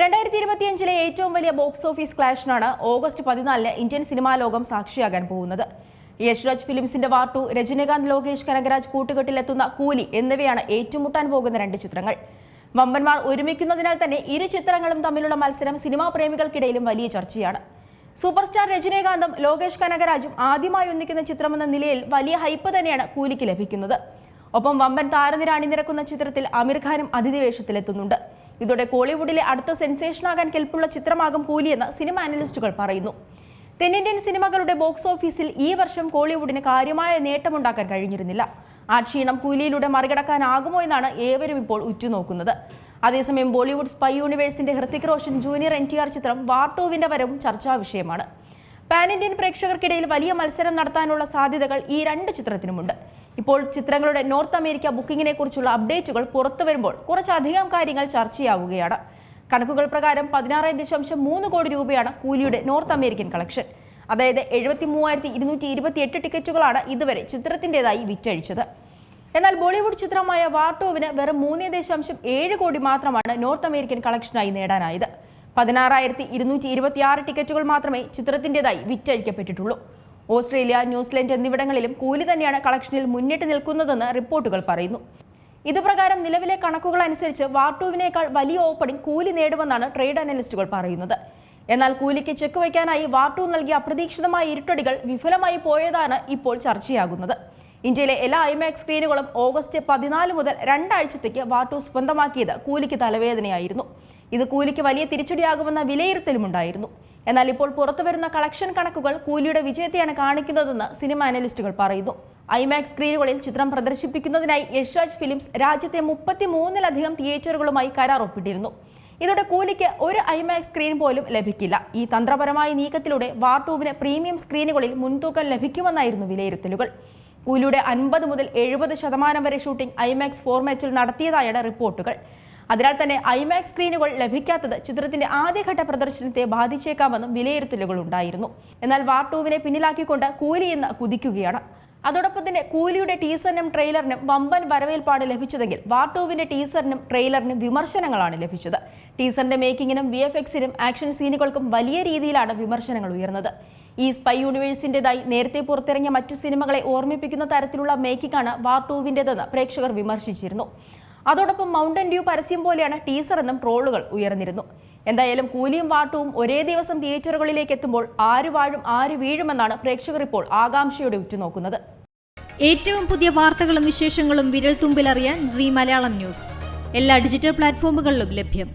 രണ്ടായിരത്തി ഇരുപത്തിയഞ്ചിലെ ഏറ്റവും വലിയ ബോക്സ് ഓഫീസ് ക്ലാഷിനാണ് ഓഗസ്റ്റ് പതിനാലിന് ഇന്ത്യൻ സിനിമാ ലോകം സാക്ഷിയാകാൻ പോകുന്നത്. യശ്രാജ് ഫിലിംസിന്റെ വാർ ടു രജനീകാന്ത് ലോകേഷ് കനകരാജ് കൂട്ടുകെട്ടിലെത്തുന്ന കൂലി എന്നിവയാണ് ഏറ്റുമുട്ടാൻ പോകുന്ന രണ്ട് ചിത്രങ്ങൾ. വമ്പന്മാർ ഒരുമിക്കുന്നതിനാൽ തന്നെ ഇരു ചിത്രങ്ങളും തമ്മിലുള്ള മത്സരം സിനിമാ പ്രേമികൾക്കിടയിലും വലിയ ചർച്ചയാണ്. സൂപ്പർ സ്റ്റാർ രജനീകാന്തും ലോകേഷ് കനകരാജും ആദ്യമായി ഒന്നിക്കുന്ന ചിത്രമെന്ന നിലയിൽ വലിയ ഹൈപ്പ് തന്നെയാണ് കൂലിക്ക് ലഭിക്കുന്നത്. ഒപ്പം വമ്പൻ താരനിര അണിനിരക്കുന്ന ചിത്രത്തിൽ അമീർ ഖാനും അതിഥി വേഷത്തിലെത്തുന്നുണ്ട് ഇതോടെ കോളിവുഡിലെ അടുത്ത സെൻസേഷനാകാൻ കെൽപ്പുള്ള ചിത്രമാകും കൂലിയെന്ന് സിനിമ അനലിസ്റ്റുകൾ പറയുന്നു. തെന്നിന്ത്യൻ സിനിമകളുടെ ബോക്സ് ഓഫീസിൽ ഈ വർഷം കോളിവുഡിന് കാര്യമായ നേട്ടമുണ്ടാക്കാൻ കഴിഞ്ഞിരുന്നില്ല. ആ ക്ഷീണം കൂലിയിലൂടെ മറികടക്കാനാകുമോ എന്നാണ് ഏവരും ഇപ്പോൾ ഉറ്റുനോക്കുന്നത്. അതേസമയം Bollywood spy യൂണിവേഴ്സിന്റെ Hrithik Roshan junior N T R ചിത്രം വാർട്ടോവിന്റെ വരവും ചർച്ചാ വിഷയമാണ്. പാൻ ഇന്ത്യൻ പ്രേക്ഷകർക്കിടയിൽ വലിയ മത്സരം നടത്താനുള്ള സാധ്യതകൾ ഈ രണ്ട് ചിത്രത്തിനുമുണ്ട്. ഇപ്പോൾ ചിത്രങ്ങളുടെ നോർത്ത് അമേരിക്ക ബുക്കിങ്ങിനെ കുറിച്ചുള്ള അപ്ഡേറ്റുകൾ പുറത്തു വരുമ്പോൾ കുറച്ചധികം കാര്യങ്ങൾ ചർച്ചയാവുകയാണ്. കണക്കുകൾ പ്രകാരം പതിനാറ് ദശാംശം മൂന്ന് കോടി രൂപയാണ് കൂലിയുടെ നോർത്ത് അമേരിക്കൻ കളക്ഷൻ അതായത് എഴുപത്തി മൂവായിരത്തി ഇരുന്നൂറ്റി ഇരുപത്തി എട്ട് ടിക്കറ്റുകളാണ് ഇതുവരെ ചിത്രത്തിന്റെതായി വിറ്റഴിച്ചത്. എന്നാൽ ബോളിവുഡ് ചിത്രമായ വാർട്ടോവിന് വെറും മൂന്ന് ദശാംശം ഏഴ് കോടി മാത്രമാണ് നോർത്ത് അമേരിക്കൻ കളക്ഷനായി നേടാനായത്. പതിനാറായിരത്തി ഇരുന്നൂറ്റി ഇരുപത്തിയാറ് ടിക്കറ്റുകൾ മാത്രമേ ചിത്രത്തിന്റെതായി വിറ്റഴിക്കപ്പെട്ടിട്ടുള്ളൂ. ഓസ്ട്രേലിയ ന്യൂസിലൻഡ് എന്നിവിടങ്ങളിലും കൂലി തന്നെയാണ് കളക്ഷനിൽ മുന്നിട്ട് നിൽക്കുന്നതെന്ന് റിപ്പോർട്ടുകൾ പറയുന്നു. ഇതുപ്രകാരം നിലവിലെ കണക്കുകൾ അനുസരിച്ച് വാർട്ടൂവിനേക്കാൾ വലിയ ഓപ്പണിംഗ് കൂലി നേടുമെന്നാണ് ട്രേഡ് അനലിസ്റ്റുകൾ പറയുന്നത്. എന്നാൽ കൂലിക്ക് ചെക്ക് വയ്ക്കാനായി വാർട്ടു നൽകിയ അപ്രതീക്ഷിതമായ ഇരുട്ടടികൾ വിഫലമായി പോയതാണ് ഇപ്പോൾ ചർച്ചയാകുന്നത്. ഇന്ത്യയിലെ എല്ലാ ഐമാക്സ് സ്ക്രീനുകളും ഓഗസ്റ്റ് പതിനാല് മുതൽ രണ്ടാഴ്ചത്തേക്ക് വാർട്ടു സ്വന്തമാക്കിയത് കൂലിക്ക് തലവേദനയായിരുന്നു. ഇത് കൂലിക്ക് വലിയ തിരിച്ചടിയാകുമെന്ന വിലയിരുത്തലുമുണ്ടായിരുന്നു എന്നാൽ ഇപ്പോൾ പുറത്തുവരുന്ന കളക്ഷൻ കണക്കുകൾ കൂലിയുടെ വിജയത്തെയാണ് കാണിക്കുന്നതെന്ന് സിനിമ അനലിസ്റ്റുകൾ പറയുന്നു. ഐമാക്സ് സ്ക്രീനുകളിൽ ചിത്രം പ്രദർശിപ്പിക്കുന്നതിനായി യശ്രാജ് ഫിലിംസ് രാജ്യത്തെ മുപ്പത്തി മൂന്നിലധികം തിയേറ്ററുകളുമായി കരാർ ഒപ്പിട്ടിരുന്നു. ഇതോടെ കൂലിക്ക് ഒരു ഐമാക്സ് സ്ക്രീൻ പോലും ലഭിക്കില്ല. ഈ തന്ത്രപരമായ നീക്കത്തിലൂടെ വാർട്ടൂവിന് ടൂവിന് പ്രീമിയം സ്ക്രീനുകളിൽ മുൻതൂക്കം ലഭിക്കുമെന്നായിരുന്നു വിലയിരുത്തലുകൾ. കൂലിയുടെ അൻപത് മുതൽ എഴുപത് ശതമാനം വരെ ഷൂട്ടിംഗ് ഐമാക്സ് ഫോർമാറ്റിൽ നടത്തിയതായാണ് റിപ്പോർട്ടുകൾ. അതിനാൽ തന്നെ ഐമാക്സ് സ്ക്രീനുകൾ ലഭിക്കാത്തത് ചിത്രത്തിന്റെ ആദ്യഘട്ട പ്രദർശനത്തെ ബാധിച്ചേക്കാമെന്നും വിലയിരുത്തലുകൾ ഉണ്ടായിരുന്നു. എന്നാൽ വാർ ടൂവിനെ പിന്നിലാക്കിക്കൊണ്ട് കൂലി എന്ന് കുതിക്കുകയാണ്. അതോടൊപ്പം തന്നെ കൂലിയുടെ ടീസറിനും ട്രെയിലറിനും വമ്പൻ വരവേൽപ്പാട് ലഭിച്ചതെങ്കിൽ വാർ ടൂവിന്റെ ടീസറിനും ട്രെയിലറിനും വിമർശനങ്ങളാണ് ലഭിച്ചത്. ടീസറിന്റെ മേക്കിങ്ങിനും വി എഫ് എക്സിനും ആക്ഷൻ സീനുകൾക്കും വലിയ രീതിയിലാണ് വിമർശനങ്ങൾ ഉയർന്നത്. ഈ സ്പൈ യൂണിവേഴ്സിന്റെതായി നേരത്തെ പുറത്തിറങ്ങിയ മറ്റു സിനിമകളെ ഓർമ്മിപ്പിക്കുന്ന തരത്തിലുള്ള മേക്കിംഗാണ് വാർ ടൂവിന്റെതെന്ന് പ്രേക്ഷകർ വിമർശിച്ചിരുന്നു. അതോടൊപ്പം മൗണ്ടൻ ഡ്യൂ പരസ്യം പോലെയാണ് ടീസർ എന്നും ട്രോളുകൾ ഉയർന്നിരുന്നു. എന്തായാലും കൂലിയും വാട്ടവും ഒരേ ദിവസം തിയേറ്ററുകളിലേക്ക് എത്തുമ്പോൾ ആര് വാഴും ആര് വീഴുമെന്നാണ് പ്രേക്ഷകർ ഇപ്പോൾ ആകാംക്ഷയോടെ ഉറ്റുനോക്കുന്നത്. ഏറ്റവും പുതിയ വാർത്തകളും വിശേഷങ്ങളും വിരൽ തുമ്പിലറിയാൻ സി മലയാളം ന്യൂസ്. എല്ലാ ഡിജിറ്റൽ പ്ലാറ്റ്ഫോമുകളിലും ലഭ്യം.